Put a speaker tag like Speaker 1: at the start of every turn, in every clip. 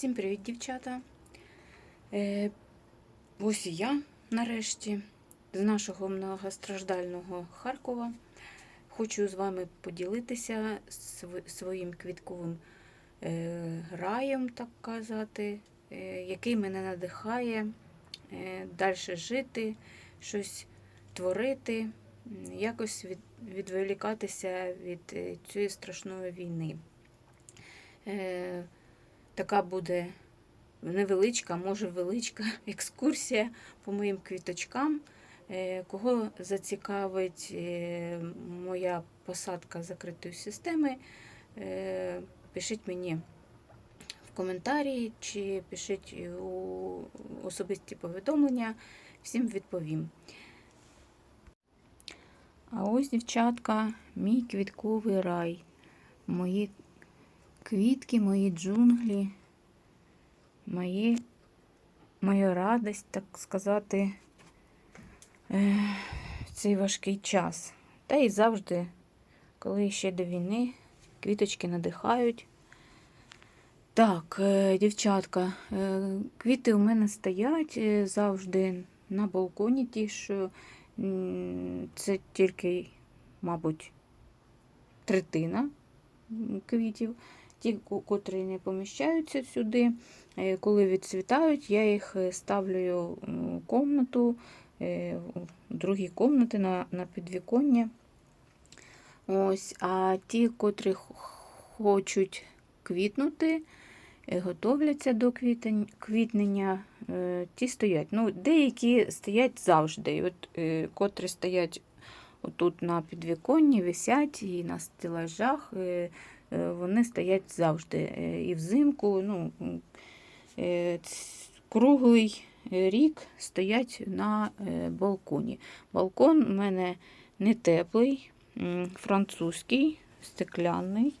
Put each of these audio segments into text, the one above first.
Speaker 1: Всім привіт, дівчата. Е, ось і я нарешті з нашого многостраждального Харкова. Хочу з вами поділитися своїм квітковим е, раєм, так казати, е, який мене надихає е, далі жити, щось творити, якось від, відволікатися від е, цієї страшної війни. Е, така буде невеличка, може величка екскурсія по моїм квіточкам. Е, Кого зацікавить е, моя посадка закритої системи, е, пишіть мені в коментарі чи пишіть у особисті повідомлення, всім відповім. А ось, дівчатка, мій квітковий рай. Мої квітки, мої джунглі, мої, моя радість, так сказати, е, в цей важкий час. Та і завжди, коли ще до війни, квіточки надихають. Так, е, дівчатка, е, квіти у мене стоять е, завжди на балконі, ті, що це тільки, мабуть, третина квітів. Ті, котрі не поміщаються сюди, е, коли відцвітають, я їх е, ставлю в комнату, е, в другі комнати на, на підвіконня. Ось, а ті, котрі хочуть квітнути, е, готовляться до квітнення, е, ті стоять. Ну, деякі стоять завжди. От, е, котрі стоять отут на підвіконні, висять і на стелажах. е, е, Вони стоять завжди. Е, І взимку, ну, е, круглий рік стоять на е, балконі. Балкон у мене не теплий, французький, стекляний.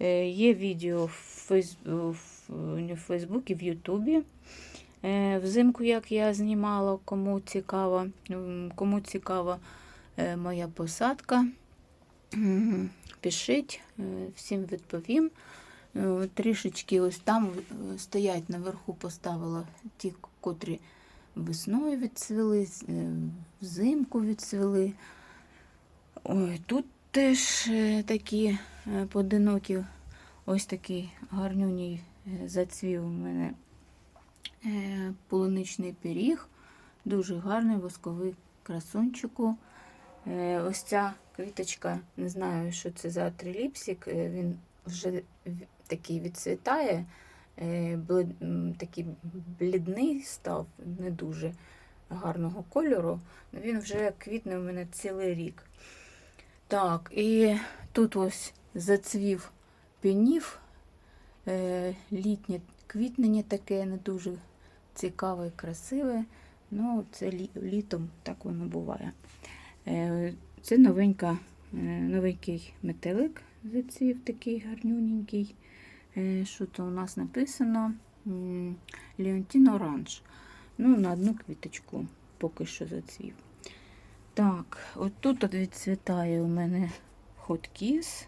Speaker 1: Е, Є відео в, Фейс... в... в Фейсбуці, в Ютубі. Е, Взимку, як я знімала, кому цікаво, кому цікава е, моя посадка. Пишіть, е, всім відповім. Е, Трішечки ось там е, стоять наверху, поставила ті, котрі весною відцвіли, е, взимку відцвіли. Ой, тут теж такі поодинокі, ось такий гарнюній зацвів у мене полуничний пиріг. Дуже гарний восковий красунчику. Ось ця квіточка, не знаю, що це за триліпсик, е, він вже такий відцвітає, е, такий блідний став, не дуже гарного кольору. Ну, Він вже квітне у мене цілий рік. Так, і тут ось зацвів пінів, е, літнє квітнення таке не дуже цікаве і красиве. Ну, це літом так воно буває. Е, Це новенька, новенький метелик зацвів такий гарнюненький. Е, Що то у нас написано? Леонтін Оранж. Ну, на одну квіточку поки що зацвів. Так, от тут от відцвітає у мене хоткіс.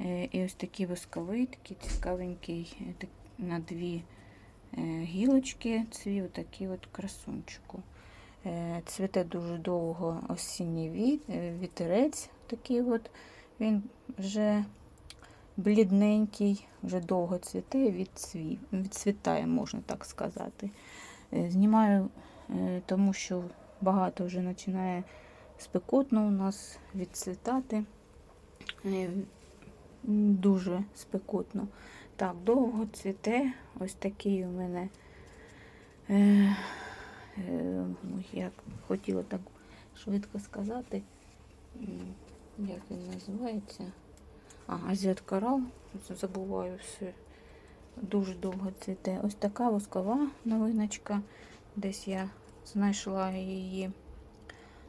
Speaker 1: Е, І ось такий восковий, такий цікавенький, е, на дві гілочки цвів, такий от красунчику. Цвіте дуже довго осінній вітерець такий от. Він вже блідненький, вже довго цвіте відцвітає, можна так сказати. Е, Знімаю, е, тому що багато вже починає спекотно у нас відцвітати. Е, Дуже спекотно. Так, довго цвіте. Ось такий у мене. Е, е, як хотіла так швидко сказати. Як він називається? А, Азіат Корал. Забуваю все. Дуже довго цвіте. Ось така воскова новиночка. Десь я знайшла її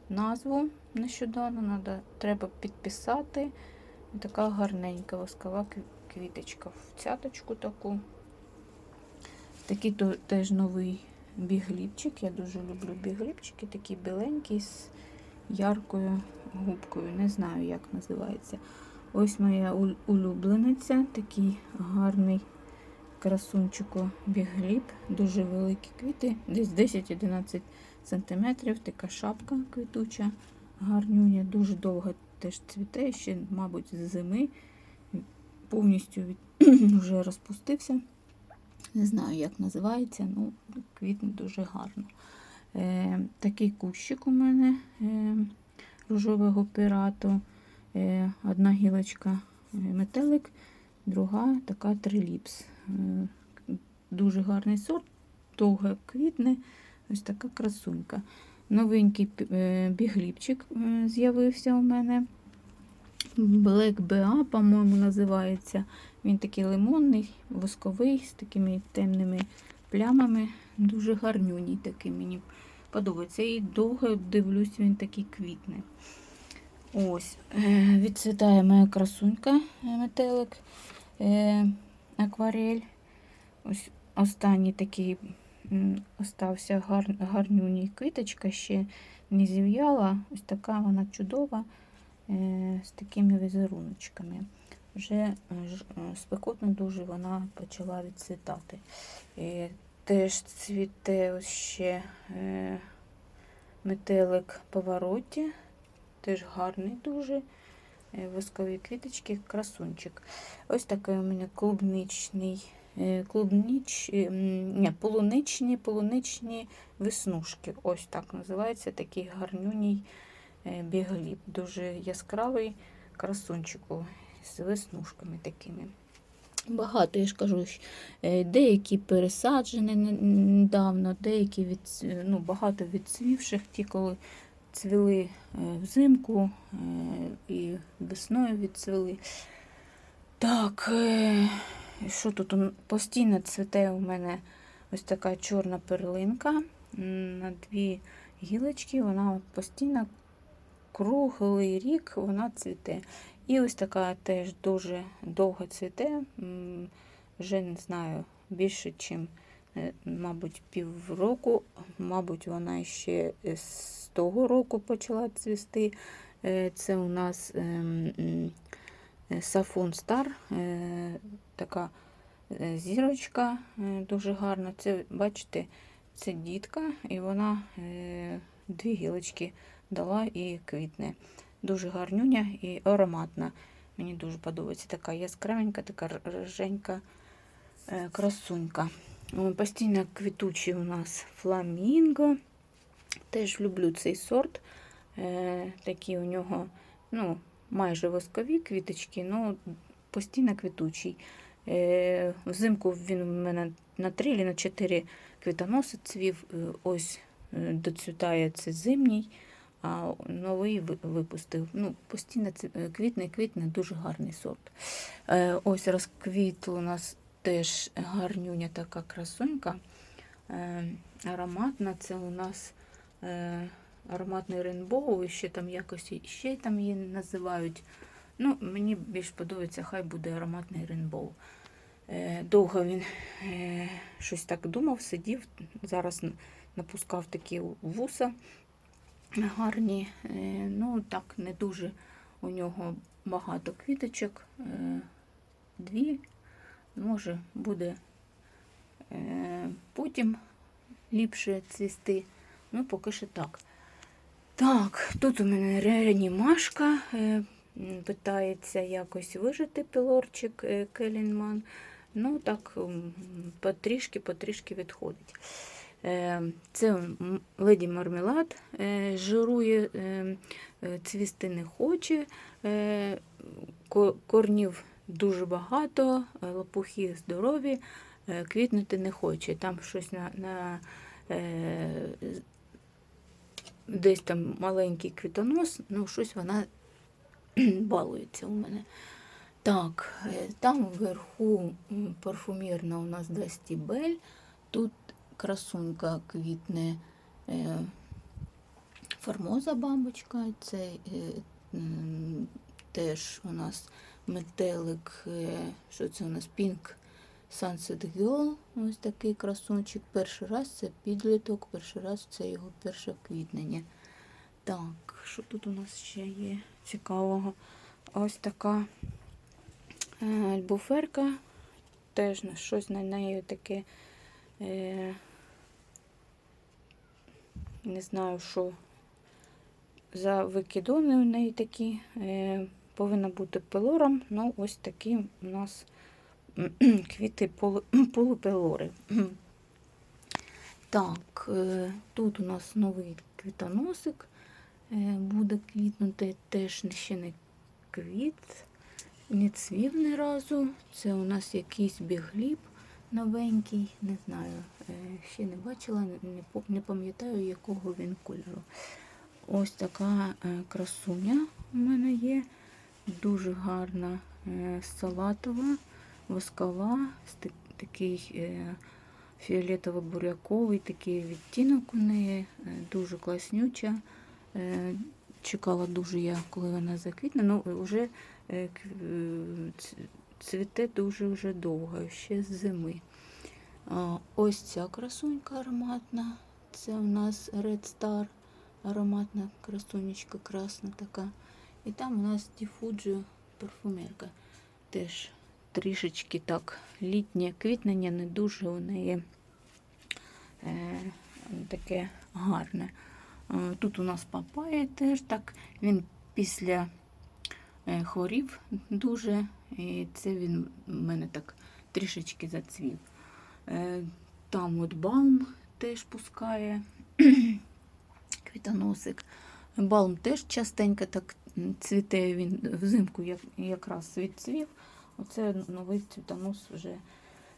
Speaker 1: назву нещодавно. Треба підписати. Така гарненька воскова квіточка в цяточку таку. Такий теж новий бігліпчик. Я дуже люблю бігліпчики, такі біленькі з яркою губкою. Не знаю, як називається. Ось моя улюблениця, такий гарний красунчику бігліб, дуже великі квіти, десь 10-11 см, така шапка квітуча, гарнюня, дуже довго теж цвіте, ще, мабуть, з зими повністю від... вже розпустився. Не знаю, як називається, ну, квітне дуже гарно. Е, такий кущик у мене е, рожового пірату. Е, одна гілочка е, метелик, друга така триліпс. Е, дуже гарний сорт, довго квітне, ось така красунька. Новенький бігліпчик з'явився у мене. Black BA, по-моєму, називається. Він такий лимонний, восковий, з такими темними плямами. Дуже гарнюній такий мені подобається. І довго дивлюсь, він такий квітне. Ось, е, відцвітає моя красунька е, метелик, е, акварель. Ось останній такий остався гар, гарнюній квіточка, ще не зів'яла. Ось така вона чудова з такими візеруночками. Вже спекотно дуже вона почала відцвітати. Е, Теж цвіте ось ще метелик повороті, теж гарний дуже. Е, Воскові квіточки, красунчик. Ось такий у мене клубничний, е, клубніч, е, ні, полуничні, полуничні веснушки. Ось так називається такий гарнюній е, бігліб. Дуже яскравий красунчику з веснушками такими. Багато, я ж кажу, деякі пересаджені недавно, деякі від, ну, багато відцвівших, ті, коли цвіли е, взимку е, і весною відцвіли. Так, е, що тут постійно цвіте у мене ось така чорна перлинка на дві гілочки, вона постійно круглий рік вона цвіте. І ось така теж дуже довго цвіте, вже не знаю, більше, ніж, мабуть, півроку. Мабуть, вона ще з того року почала цвісти. Е, Це у нас ем, е, Сафон Стар, е, така зірочка дуже гарна. Це, бачите, це дітка, і вона дві гілочки дала і квітне. Дуже гарнюня і ароматна. Мені дуже подобається така яскравенька, така р- риженька е, красунька. Постійно квітучий у нас фламінго. Теж люблю цей сорт. Е, такі у нього ну, майже воскові квіточки, але постійно квітучий. Е, взимку він у мене на 3 чи на 4 квітоноси цвів. Е, Ось доцвітає це зимній, а новий випустив. Ну, постійно квітне, квітне, дуже гарний сорт. Ось розквіт у нас теж гарнюня така красунька. Ароматна, це у нас ароматний рейнбоу, і ще там якось ще там її називають. Ну, мені більш подобається, хай буде ароматний рейнбоу. Е, Довго він е, щось так думав, сидів. Зараз напускав такі вуса гарні. Е, Ну, так, не дуже у нього багато квіточок. Е, Дві, може, буде е, потім ліпше цвісти. Ну, поки що так. Так, тут у мене реанімашка. Е, питається якось вижити пілорчик е, Келінман. Ну, так, потрішки-потрішки відходить. Е, Це леді мармелад жирує, цвісти не хоче, корнів дуже багато, лопухи здорові, квітнути не хоче. Там щось на, на десь там маленький квітонос, ну щось вона балується у мене. Так, е, там вверху парфумірна у нас Дастібель. Тут красунька квітне е, формоза бамбочка. Це е, теж у нас метелик, що це у нас Pink Sunset Girl. Ось такий красунчик. Перший раз це підліток, перший раз це його перше квітнення. Так, що тут у нас ще є цікавого? Ось така е, альбуферка теж щось на неї таке. Е, не знаю, що за викидони у неї такі. Е, повинна бути пелором. Ну, ось такі у нас квіти полупелори. Так, е, тут у нас новий квітоносик. Е, буде квітнути теж ще не квіт, не цвів ні разу. Це у нас якийсь бігліб новенький, не знаю, е, ще не бачила, не, пам'ятаю, якого він кольору. Ось така красуня у мене є. Дуже гарна салатова, воскова, такий е, фіолетово-буряковий такий відтінок у неї, е, дуже класнюча. Е, Чекала дуже я, коли вона заквітне. Ну, вже цвіте дуже вже довго, ще з зими. Ось ця красунька ароматна. Це у нас Red Star, ароматна красунечка, красна така. І там у нас Diffugio парфумерка. Теж трішечки так літнє квітнення, не дуже у неї е, таке гарне. Е, Тут у нас папає теж так. Він після е, хворів дуже, і це він у мене так трішечки зацвів. Е, Там от балм теж пускає квітоносик. Балм теж частенько так цвіте, він взимку як, якраз відцвів. Оце новий цвітонос вже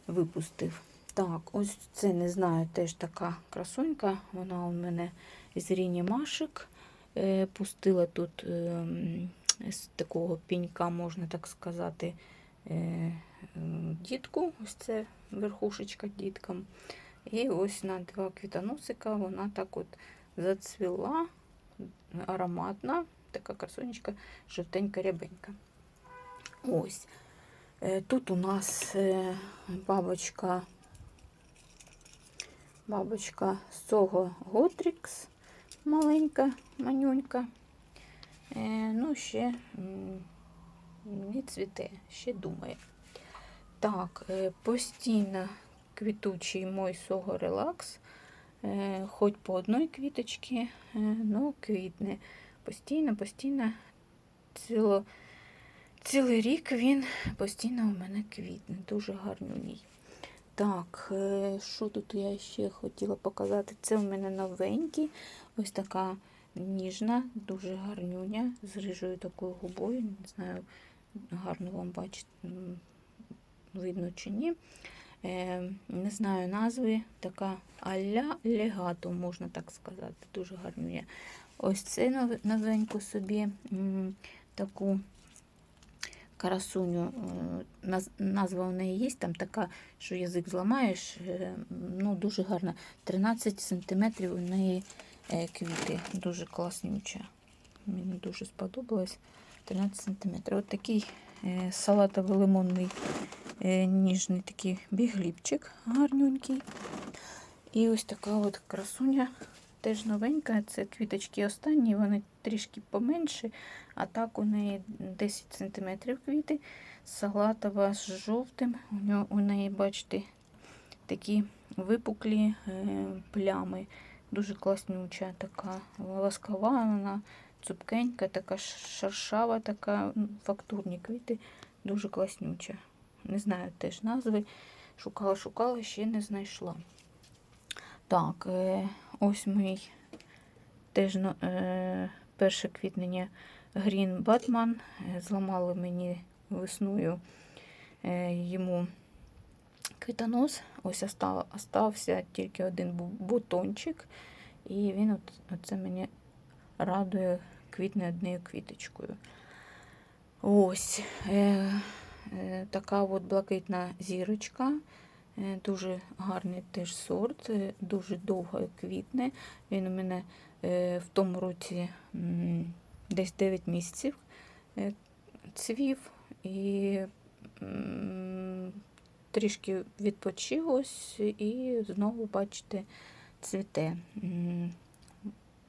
Speaker 1: випустив. Так, ось це не знаю, теж така красунька. Вона у мене з Ріні Машик. Е, пустила тут е, з такого пінька, можна так сказати, е, дітку. Ось це верхушечка діткам. І ось на два квітоносика вона так от зацвіла, ароматна, така красунечка, жовтенька рябенька. Ось. Е, Тут у нас е, бабочка, бабочка Сого Готрікс, маленька, манюнька. Е, Ну, ще не цвіте, ще думає. Так, постійно квітучий мой Сого Релакс. Хоч по одній квіточці, ну, квітне. Постійно, постійно, ціло, цілий рік він постійно у мене квітне. Дуже гарнюній. Так, е, що тут я ще хотіла показати? Це у мене новенький. Ось така ніжна, дуже гарнюня, з рижою такою губою. Не знаю, гарно вам бачити, м, видно чи ні. Е, не знаю назви, така аля легато, можна так сказати. Дуже гарнюня. Ось це нов- новеньку собі таку карасуню. е, наз- Назва у неї є, там така, що язик зламаєш. е, Ну, дуже гарна. 13 см у неї е, квіти. Дуже класнюча. Мені дуже сподобалось. 13 см. Ось такий салатово-лимонний е, ніжний такий бігліпчик гарненький. І ось така от красуня, теж новенька. Це квіточки останні, вони трішки поменші, а так у неї 10 см квіти. Салатова з жовтим. У, нього, у неї, бачите, такі випуклі е, плями. Дуже класнюча така ласкава, вона цупкенька, така шершава, така фактурні квіти, дуже класнюча. Не знаю теж назви. Шукала, шукала, ще не знайшла. Так, е, ось мій теж е, перше квітнення Green Batman. Е, Зламали мені весною е, йому квітонос. Ось остав, остався тільки один бутончик. І він от, оце мені радує квітне однією квіточкою. Ось така от блакитна зірочка. Е, Дуже гарний теж сорт, е, дуже довго квітне. Він у мене е, в тому році десь 9 місяців цвів і трішки відпочив ось і знову, бачите, цвіте.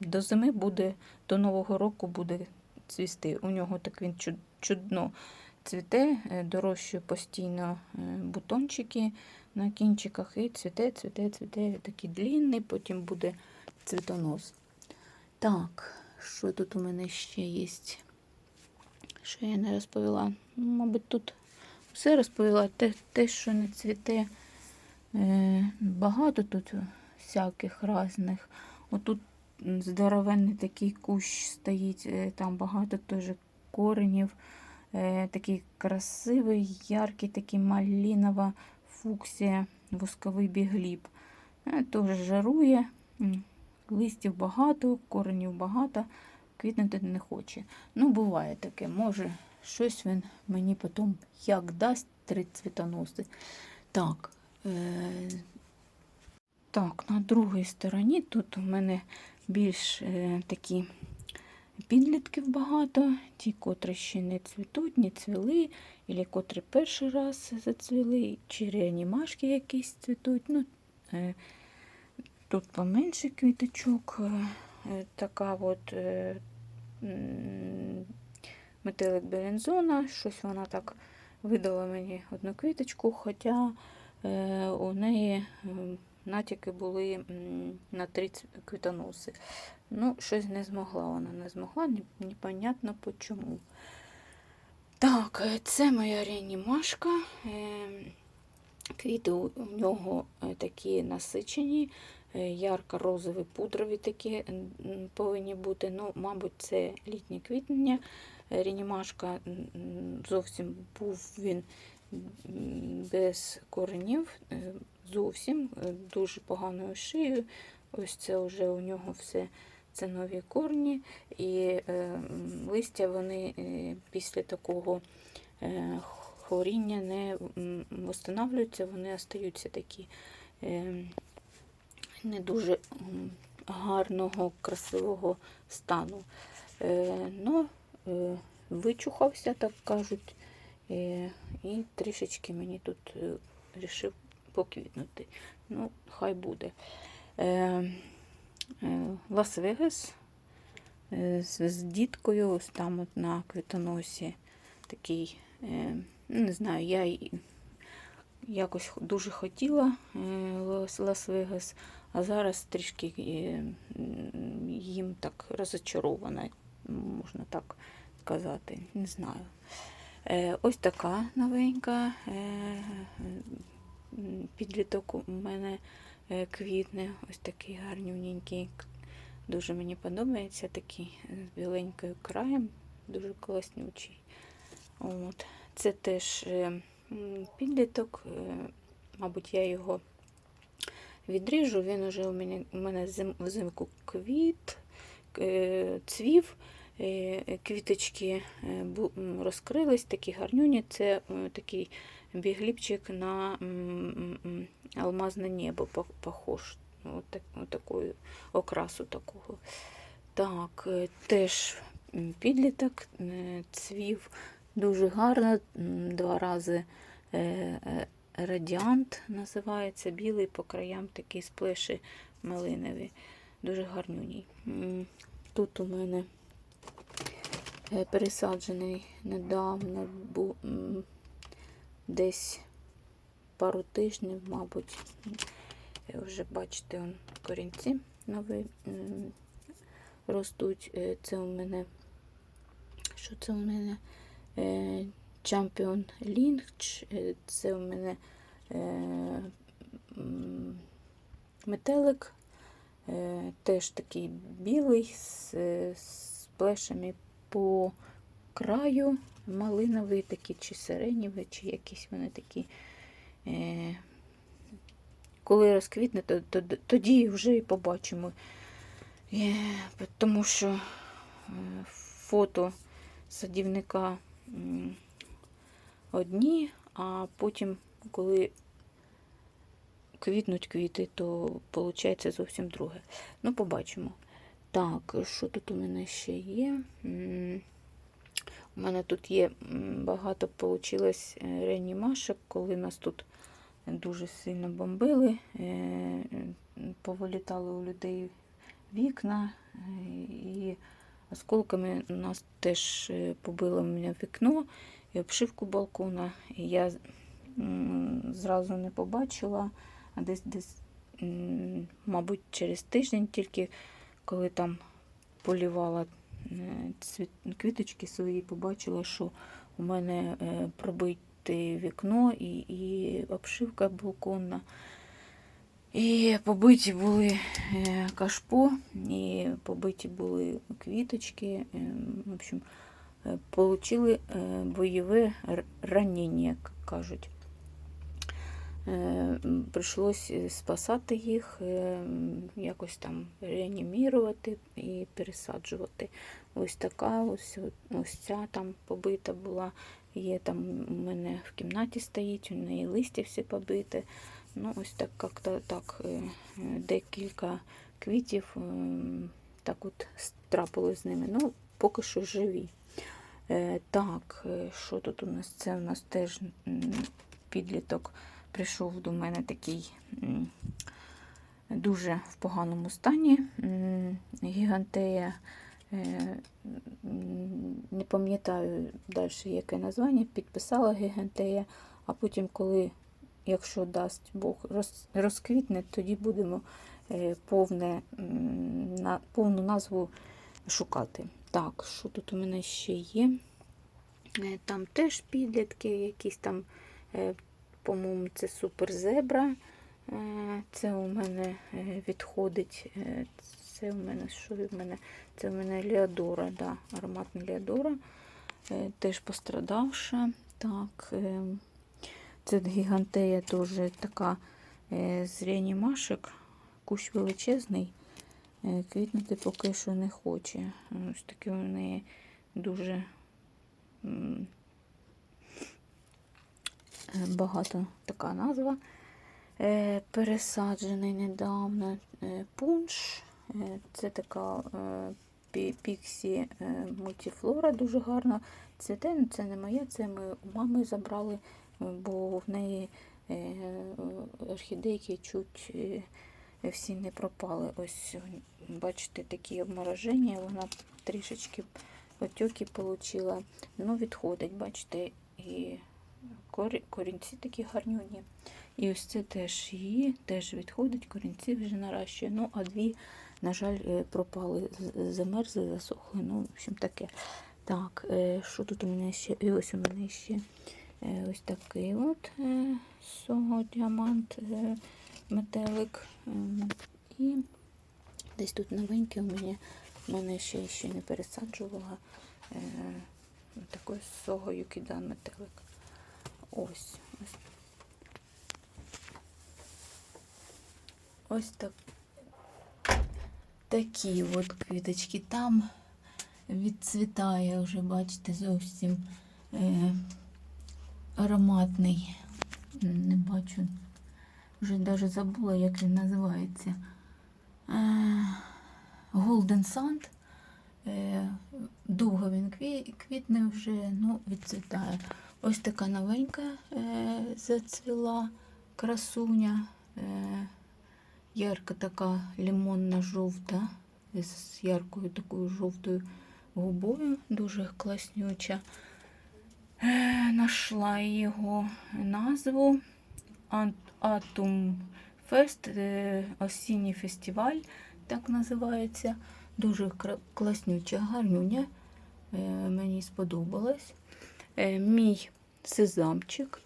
Speaker 1: До зими буде, до Нового року буде цвісти. У нього так він чудно цвіте, дорощую постійно бутончики на кінчиках і цвіте, цвіте, цвіте, такий длінний, потім буде цвітонос. Так, що тут у мене ще є? Що я не розповіла? Ну, мабуть, тут все розповіла. Те, те що не цвіте. Е, багато тут всяких різних. Отут здоровенний такий кущ стоїть, е, там багато теж коренів. Е, такий красивий, яркий, такий малінова фуксія, восковий бігліб. Е, теж жарує, листів багато, коренів багато, квітнути не хоче. Ну, буває таке, може, щось він мені потім як дасть три цвітоноси. Так, е, так, на другій стороні тут у мене більш е, такі підлітків багато, ті, котрі ще не цвітуть, не цвіли, або котрі перший раз зацвіли, чи реанімашки якісь цвітуть. Ну, е, тут поменше квіточок, е, е, така от метелик Берензона, щось вона так видала мені одну квіточку, хоча у неї натяки були на три квітоноси. Ну, щось не змогла вона, не змогла, непонятно по чому. Так, е, це моя реанімашка. Е, Квіти у нього е, такі насичені, ярко-розові пудрові такі повинні бути. Ну, мабуть, це літнє квітнення. М, зовсім був він без коренів, зовсім дуже поганою шиєю. Ось це вже у нього все це нові корні, і е, листя вони е, після такого е, хворіння не м, восстанавлюються, вони остаються такі не дуже гарного, красивого стану. Е, ну, вичухався, так кажуть, і трішечки мені тут рішив поквітнути. Ну, хай буде. Е, Лас-Вегас е, з, діткою, ось там от на квітоносі такий, е, ну, не знаю, я якось дуже хотіла Лас- Лас-Вегас, а зараз трішки їм так розочарована, можна так сказати, не знаю. Ось така новенька підліток у мене квітне, ось такий гарнюненький. Дуже мені подобається такий е, з біленькою краєм, дуже класнючий. От. Це теж е, підліток, е, мабуть, я його відріжу. Він уже у мене, у мене зим, взимку квіт, е, цвів, е, квіточки е, розкрились, такі гарнюні. Це е, такий бігліпчик на алмазне небо похож. От, так, от такою окрасу такого. Так, е, теж підліток е, цвів дуже гарно. Два рази е, радіант називається, білий по краям такі сплеші малинові. Дуже гарнюній. Тут у мене е, пересаджений недавно, десь пару тижнів, мабуть. Е, Вже бачите, он, корінці нові ростуть. Е, Це у мене, що це у мене? Е, Champion Lynch, це у мене метелик, теж такий білий з плешами по краю, малиновий такий, чи сиренєвий, чи якісь вони такі. Е, коли розквітне, то, то, тоді вже і побачимо. Е, тому що е, фото садівника м, одні, а потім, коли квітнуть квіти, то виходить зовсім друге. Ну, побачимо. Так, що тут у мене ще є? М, У мене тут є багато вийшло реанімашок, коли нас тут дуже сильно бомбили, е, повилітали у людей вікна, е, і осколками нас теж е, побило мене вікно, і обшивку балкона. І я зразу не побачила, а десь десь, мабуть, через тиждень, тільки коли там полівала е, квіточки свої, побачила, що у мене е, пробите вікно і, і обшивка балконна. І побиті були е, кашпо, і побиті були квіточки. е, В общем, е, е, бойове ранення, як кажуть. Е, Прийшлось е, спасати їх, е, якось там реанімірувати і пересаджувати. Ось така, ось, ось ця там побита була. Є там у мене в кімнаті стоїть, у неї листя всі побите. Ну, ось так як-то так декілька квітів так от трапилось з ними. Ну, поки що живі. Так, що тут у нас? Це у нас теж підліток прийшов до мене такий дуже в поганому стані. Гігантея, е, не пам'ятаю далі, яке названня, підписала гігантея, а потім, коли, якщо дасть Бог, розквітне, тоді будемо е, повне, повну назву шукати. Так, що тут у мене ще є? Е, Там теж підлітки, якісь там, по-моєму, це суперзебра. Е, Це у мене е, відходить. е, Це у мене що в мене? Це у мене Леодора, да, ароматна Леодора. Е, Теж пострадавша. Так, це гігантея теж така з реанімашек. Кущ величезний. Квітнути поки що не хоче. Ось таке у неї дуже багато така назва. Е, Пересаджений недавно е, пунш. Е, Це така е, піксі е, мультифлора, дуже гарна. Цвіте, ну, це не моє, це ми у мами забрали, е, бо в неї е, орхідейки чуть е, всі не пропали. Ось, бачите, такі обмороження, вона трішечки отеки отримала. Ну, відходить, бачите, і корінці такі гарнюні. І ось це теж її, теж відходить, корінці вже наращує. Ну, а дві, на жаль, е, пропали, замерзли, засохли. Ну, в общем, таке. Так, е, що тут у мене ще? І ось у мене ще е, ось такий от сого діамант метелик. Ем, І десь тут новенький у мене, у мене ще, ще не пересаджувала е, такий сого юкідан метелик. Ось. ось. Ось так. Такі от квіточки. Там відцвітає вже, бачите, зовсім е, ароматний. Не бачу. Вже навіть забула, як він називається. Е, Golden Sand. Е, довго він кві- квітне вже, ну, відцвітає. Ось така новенька е, зацвіла красуня. Е, ярка така лимонна жовта з яркою такою жовтою губою, дуже класнюча. Е, Нашла його назву Fest, е, осінній фестиваль, так називається. Дуже класнюча, гарнюня. Мені сподобалось. Е, Мій сезамчик,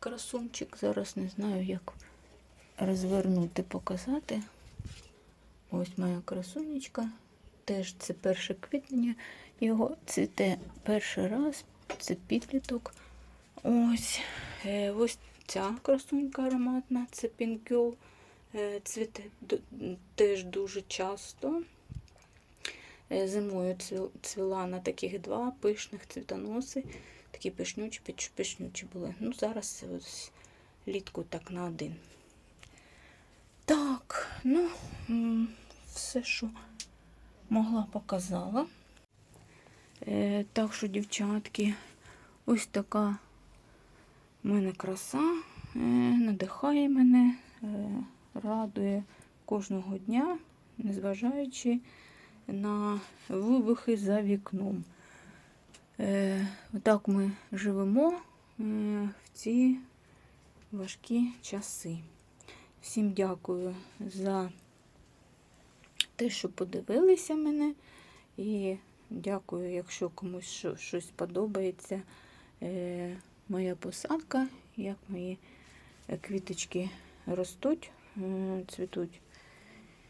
Speaker 1: красунчик. Зараз не знаю, як розвернути, показати. Ось моя красунечка. Теж це перше квітня. Його цвіте перший раз. Це підліток. Ось. Е, ось ця красунька ароматна, це пінкюл. Е, цвіте теж дуже часто. Зимою цвіла на таких два пишних цвітоноси. Такі пишнючі, пишнючі були. Ну, зараз ось літку так на один. Так, ну, все, що могла, показала. Е, так що, дівчатки, ось така в мене краса, е, надихає мене, е, радує кожного дня, незважаючи на вибухи за вікном. Е, отак ми живемо е, в ці важкі часи. Всім дякую за те, що подивилися мене. І дякую, якщо комусь щось подобається. Е, моя посадка, як мої квіточки ростуть, цвітуть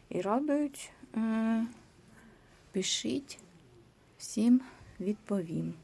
Speaker 1: і радують. Пишіть, всім відповім.